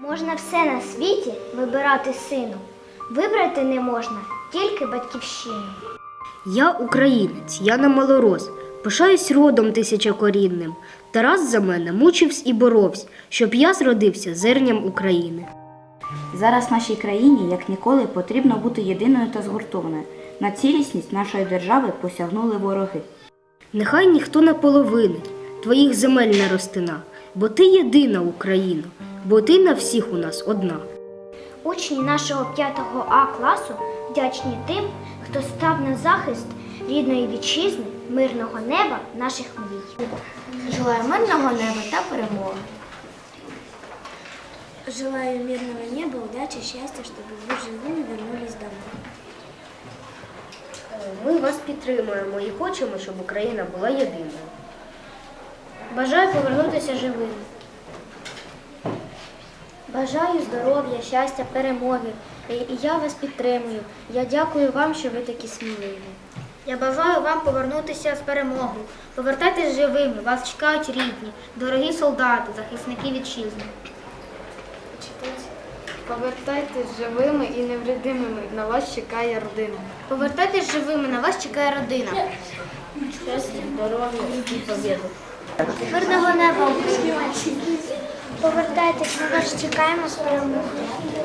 Можна все на світі вибирати сину. Вибрати не можна тільки батьківщину. Я українець, я не малорос, пишаюсь родом тисячокорінним. Тарас за мене мучився і боровся, щоб я зродився зерням України. Зараз нашій країні як ніколи потрібно бути єдиною та згуртованою. На цілісність нашої держави посягнули вороги. Нехай ніхто не половинить твоїх земель не розтина, бо ти єдина Україна, бо ти на всіх у нас одна. Учні нашого 5 А класу вдячні тим, хто став на захист рідної вітчизни, мирного неба наших мрій. Желаю мирного неба та перемоги. Желаю мирного неба, удачи, счастья, чтобы вы живыми вернулись домой. Ми вас підтримуємо і хочемо, щоб Україна була єдиною. Бажаю повернутися живим. Бажаю здоров'я, щастя, перемоги. І я вас підтримую. Я дякую вам, що ви такі сміливі. Я бажаю вам повернутися з перемогою. Повертайтесь живими, вас чекають рідні, дорогі солдати, захисники вітчизни. Повертайтесь живими і невредимими. На вас чекає родина. Повертайтесь живими, на вас чекає родина. Щастя, здоров'я і побіду. Мирного неба. Повертайтесь, ми вас чекаємо з перемогою.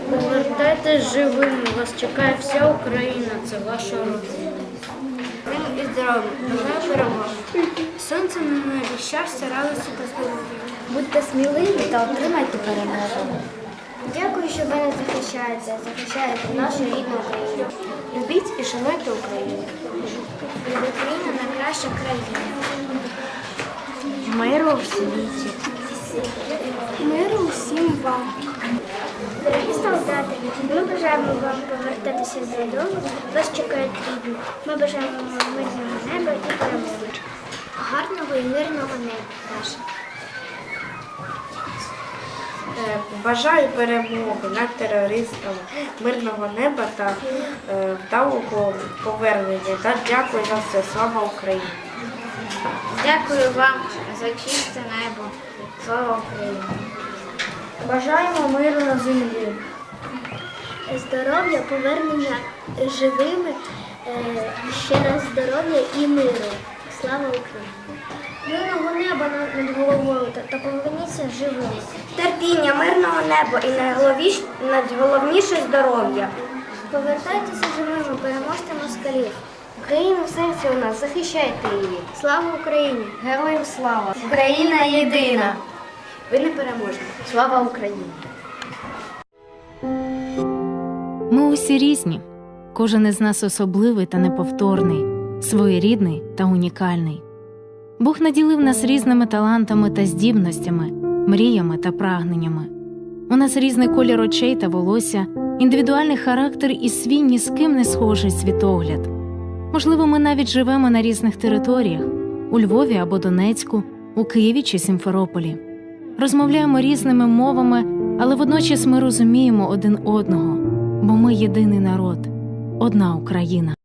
Повертайтесь живими, вас чекає вся Україна, це ваша родина. Миру і здоров'я, бажаю перемоги. Сонце на небі, щастя, радості та здоров'я. Будьте сміливі та отримайте перемогу. Дякую, що ви нас захищаєте, захищаєте нашу рідну Україну. Любіть і шануйте Україну. Україна найкраща країна. Миру в світі. Миру усім вам. Дорогі солдати, ми бажаємо вам повертатися додому. Вас чекають рідні. Ми бажаємо вам мирного неба і перемоги. Гарного і мирного неба Бажаю перемоги над терористами, мирного неба та е, вдалого повернення. Та дякую за все. Слава Україні! Дякую вам за чисте небо. Слава Україні. Бажаємо миру на землі. Здоров'я, повернення живими, е, ще раз здоров'я і миру. Слава Україні! Мирного неба над- головою та, поверніться живими. Терпіння, мирного неба і найголовніше здоров'я. Повертайтеся живими, переможте москалів. Україна в серці у нас, захищайте її. Слава Україні! Героям слава! Україна єдина! Ви не переможні. Слава Україні! Ми усі різні. Кожен із нас особливий та неповторний, своєрідний та унікальний. Бог наділив нас різними талантами та здібностями, мріями та прагненнями. У нас різний колір очей та волосся, індивідуальний характер і свій ні з ким не схожий світогляд. Можливо, ми навіть живемо на різних територіях у Львові або Донецьку, у Києві чи Сімферополі. Розмовляємо різними мовами, але водночас ми розуміємо один одного, бо ми єдиний народ, одна Україна.